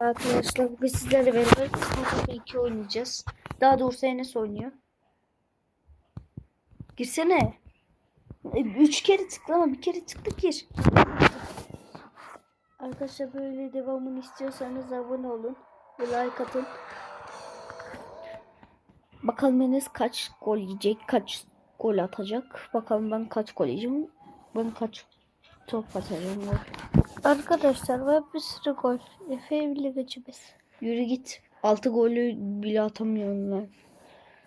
Arkadaşlar bugün sizlerle beraber Sniper 2 oynayacağız. Daha doğrusu Enes oynuyor. Girsene. Üç kere tıklama bir kere tıkla gir. Arkadaşlar böyle devamını istiyorsanız abone olun ve like atın. Bakalım Enes kaç gol yiyecek, kaç gol atacak. Bakalım ben kaç gol yiyeceğim. Ben kaç top atacağım. Arkadaşlar ve bir sürü gol. Efe'ye bile geçemez. Yürü git. 6 golü bile atamıyor onlar.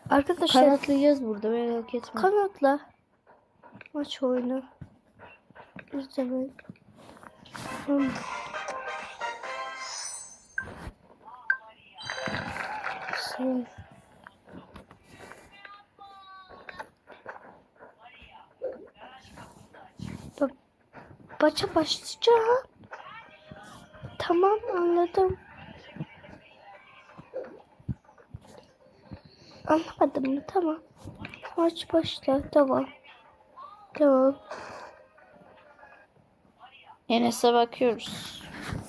Arkadaşlar Kanatlayacağız burada merak etme. kanatla maç oyunu izlemek. Hmm. Şey. Ba- Maça başlayacağım. Tamam anladım. Anlamadım mı? Tamam. Maç başla. Tamam. Tamam. Enes'e bakıyoruz.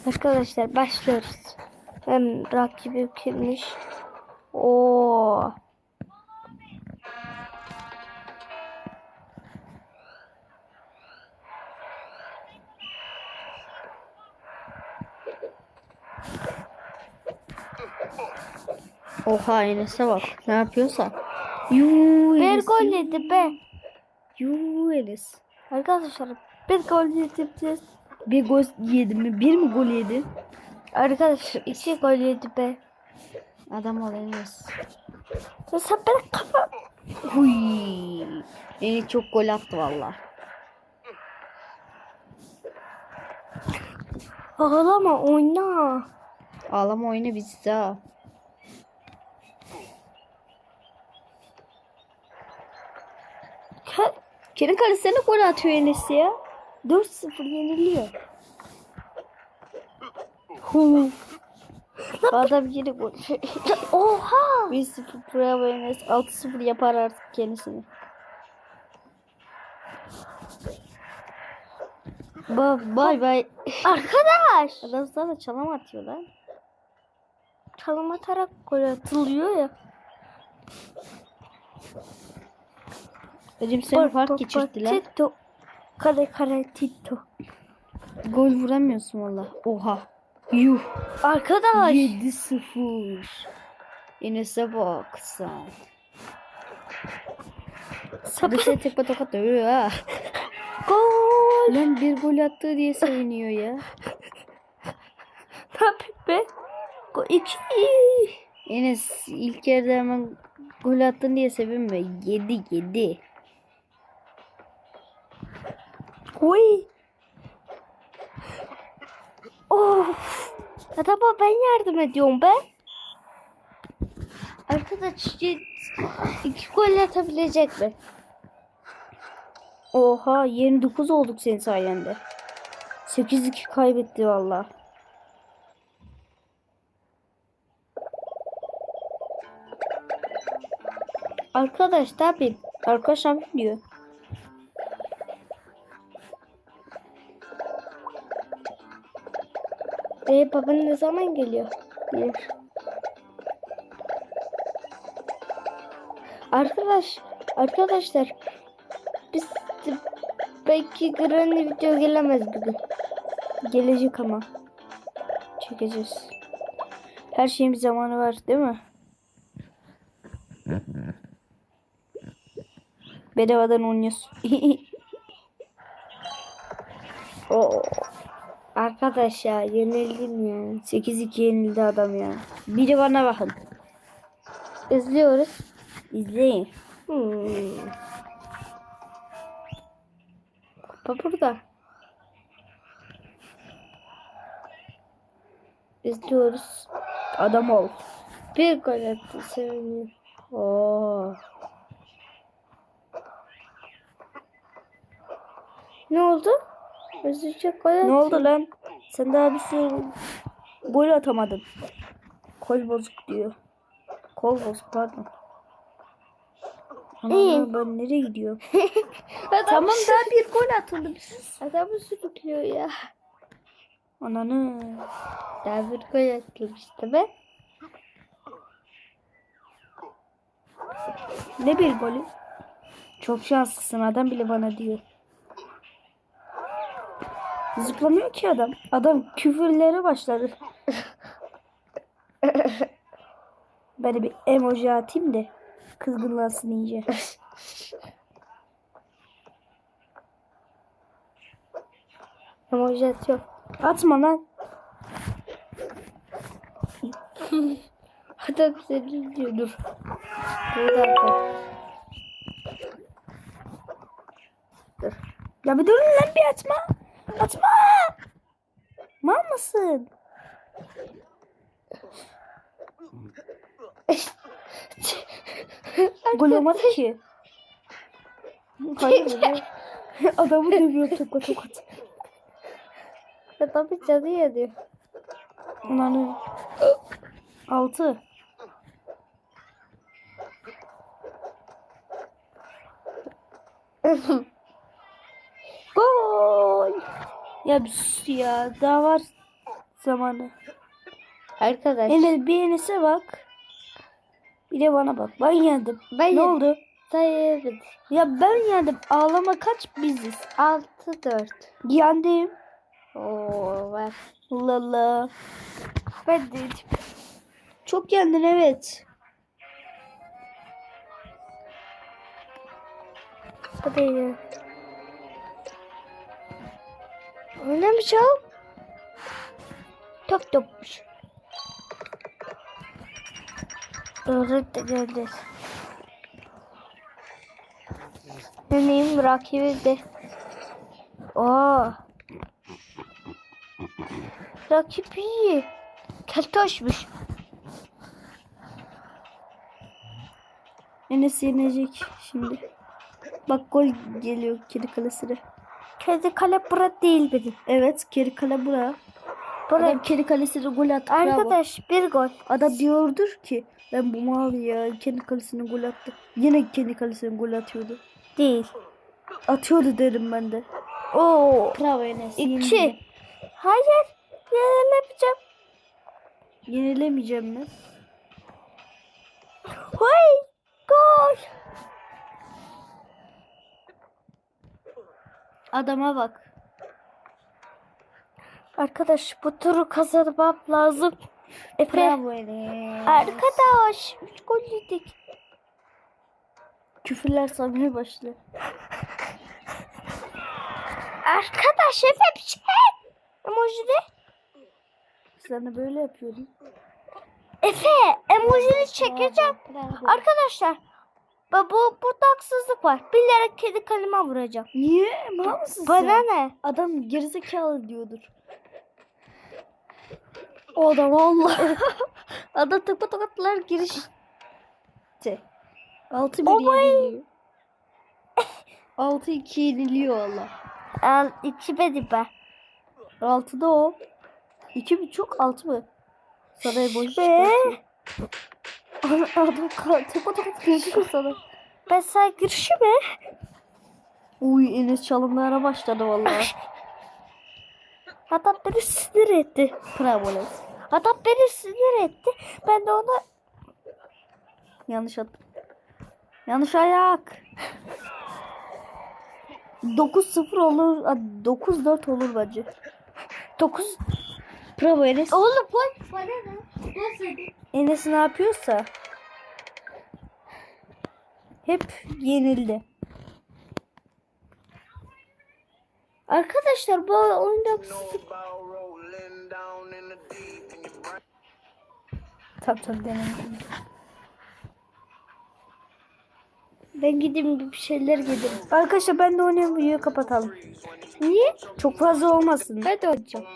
Arkadaşlar başlıyoruz. Hem rakibim kimmiş? Oo. Oha Enes'e bak. Ne yapıyorsa. Yuu Bir Enes. gol yedi be. Yuu Enes. Arkadaşlar bir gol yedi biz. Bir gol yedi mi? Bir mi gol yedi? Arkadaşlar iki gol yedi be. Adam ol Enes. Mesela ben kafa... Huy. Enes çok gol attı valla. Ağlama oyna. Ağlama oyna bizde ha. Kendi kalesine gol atıyor Enes ya. 4-0 yeniliyor. Adam yine gol. Oha. 1-0 bravo Enes. 6-0 yapar artık kendisini. Ba bay bay. Arkadaş. Adam sana çalım atıyor lan. Çalım atarak gol atılıyor ya. Dedim seni fark geçirttiler. Tito. Kare kare Tito. Gol vuramıyorsun valla. Oha. Yuh. Arkadaş. 7-0. Enes'e bak sen. Bir şey tekme tokat dövüyor ha. Gol. Lan bir gol attı diye seviniyor ya. Yapayım be? Gol. İki. Enes ilk yerde hemen gol attın diye sevinme. 7 7. Oy. Of. Ya tamam ben yardım ediyorum be. Arkadaş iki gol atabilecek mi? Oha 29 olduk senin sayende. 8-2 kaybetti valla. Arkadaş tabii. Arkadaş diyor? E baban ne zaman geliyor? Gelir. Arkadaş, arkadaşlar biz belki Granny video gelemez bugün. Gelecek ama. Çekeceğiz. Her şeyin bir zamanı var değil mi? Bedavadan oynuyorsun. arkadaş ya yenildim ya. 8-2 yenildi adam ya. Biri bana bakın. İzliyoruz. İzleyin. Hmm. Kupa burada. İzliyoruz. Adam ol. Bir gol attı seviniyor. Oo. Ne oldu? Özürce gol. Ne oldu lan? Sen daha bir sürü gol atamadın. Kol bozuk diyor. Kol bozuk pardon. Ana İyi. ben nereye gidiyorum? Adam tamam daha bir gol atıldı. Adamı sürüklüyor ya. Ananı. Daha bir gol attım işte ben. Ne bir golü? Çok şanslısın adam bile bana diyor. Zıplamıyor ki adam. Adam küfürlere başladı. ben de bir emoji atayım da kızgınlansın iyice. Emoji atıyor. Atma lan. Adam seni diyor dur. Burada. Dur. Ya bir durun lan bir atma. Atma. Mal mısın? Gol olmadı ki. Hayır. Adamı dövüyor tokat tokat. Adam bir canı yanıyor. Ulan Altı. Ya bir sus ya. Daha var zamanı. Arkadaş. Enes bir Enes'e bak. Bir de bana bak. Ben yendim. Ben ne oldu? Sayabilir. Ya ben yendim. Ağlama kaç biziz. 6-4. Yendim. Oo var. Allah. Ben de çok yendin evet. Hadi ya. Oynamayacağım. Top topmuş. Öğret de geldi. Benim rakibi de. Oo. Rakip iyi. Keltoşmuş. Enes yenecek şimdi. Bak gol geliyor kedi kalesine. Kedi kale bura değil benim. Evet kedi kale bura. Bura. Adam kedi kalesine gol attı. bravo. Arkadaş bir gol. Adam diyordur ki ben bu mal ya kendi kalesine gol attı. Yine kendi kalesine gol atıyordu. Değil. Atıyordu derim ben de. Oo. Bravo Enes. İki. Hayır. Yenilemeyeceğim. Yenilemeyeceğim mi? Hay. Gol. Adama bak. Arkadaş bu turu kazanmam lazım. Efe. Bravo Enes. Arkadaş. Üç gol yedik. Küfürler samimi başladı. Arkadaş Efe bir şey. Emoji de. Sen de böyle yapıyordun. Efe emojini çekeceğim. Arkadaşlar. Ba- Bu burada haksızlık var. Bilerek kedi kaleme vuracağım. Niye? Mal mısın Bana sen? ne? Adam gerizekalı diyordur. O adam Allah. adam topa tokatlar giriş. 6 1 Oh yeniliyor. 6 2 yeniliyor Allah. Al iki benim ben. 6 da o. 2 mi çok 6 mı? Sana boş Be. çıkartıyor. Adam ka- topa tokat girişiyor sana. Ben sana girişime. Uy Enes çalımlara başladı vallahi. Adam beni sinir etti. Bravo Enes. Adam beni sinir etti. Ben de ona Yanlış attım. Yanlış ayak. 9-0 olur. 9-4 olur bence. 9 Bravo Enes. Oğlum gol bana ne? Enes ne yapıyorsa hep yenildi. Arkadaşlar bu oyunda Tabii tabii denedim. ben gideyim bir şeyler yedim. Arkadaşlar ben de oynayan videoyu kapatalım. Niye? Çok fazla olmasın. Ben de oynayacağım.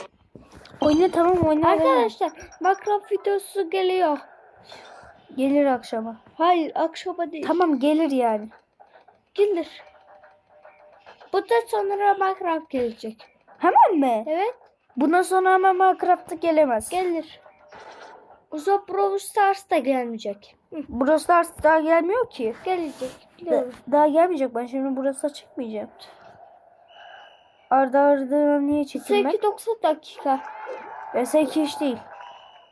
Oyna tamam oyna. Arkadaşlar Minecraft videosu geliyor. Gelir akşama. Hayır akşama değil. Tamam gelir yani. Gelir. Bundan sonra Minecraft gelecek. Hemen mi? Evet Bundan sonra hemen Minecraft'a gelemez. gelir. Zaman Brawl Stars da gelmeyecek. Burası Stars daha gelmiyor ki. gelecek. Da- daha gelmeyecek. Ben şimdi burası çıkmayacağım. Arda arda niye çekilmek? 8-90 dakika. VS2 hiç değil.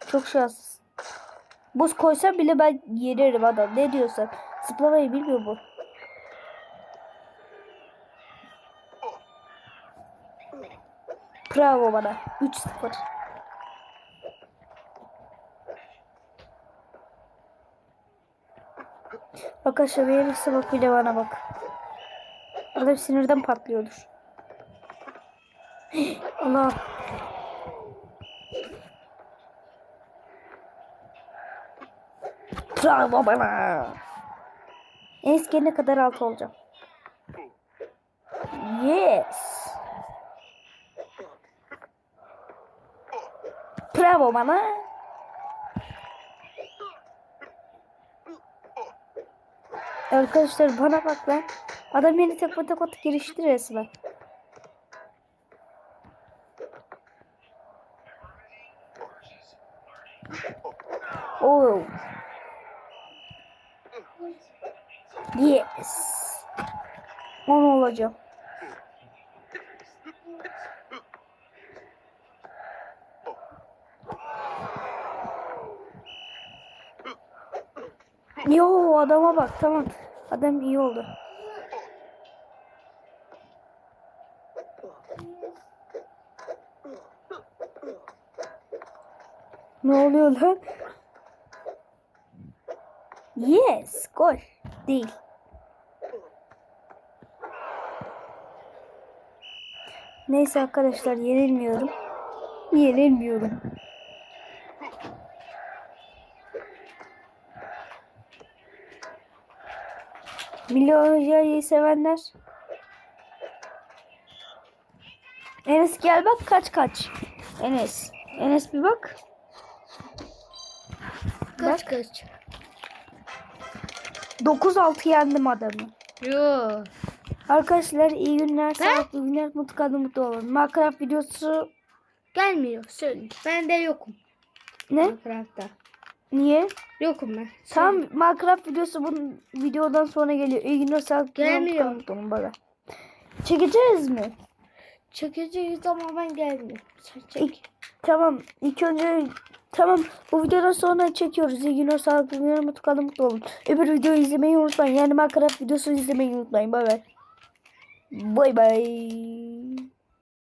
Çok şanssız. Buz koysa bile ben yenerim adam. Ne diyorsan. Zıplamayı bilmiyor bu. Bravo bana. 3-0. Arkadaşlar yerisi bak bir de bana bak. Adam sinirden patlıyordur. Allah. Bravo bana. Eski ne kadar alt olacağım. Yes. Bravo bana. Arkadaşlar bana bak lan. Adam beni tekme tokat girişti resmen. Oh. Yes. 10 olacağım. Yo adama bak tamam. Adam iyi oldu. Ne oluyor lan? Yes, gol. Değil. Neyse arkadaşlar yenilmiyorum. Yenilmiyorum. Hoca'yı sevenler. Enes gel bak kaç kaç. Enes. Enes bir bak. Kaç kaç? 9-6 yendim adamı. Yo. Arkadaşlar iyi günler, sağlıklı günler, mutlu kalın, mutlu olun. Minecraft videosu Gelmiyor söyle. Ben de yokum. ne? Minecraft'ta. Niye? Yokum ben. Tam Minecraft videosu bu videodan sonra geliyor. İyi günler, sağlıklı günler, mutlu Gelmiyor. kalın, mutlu olun. Bana. Çekeceğiz mi? Çekeceğiz ama ben gelmiyorum. Sen çek. İlk, tamam. İlk önce tamam. Bu videodan sonra çekiyoruz. İyi günler, sağlıklı günler, mutlu kalın, mutlu olun. Öbür videoyu izlemeyi unutmayın. Yani Minecraft videosu izlemeyi unutmayın. Bay bay. Bay bay.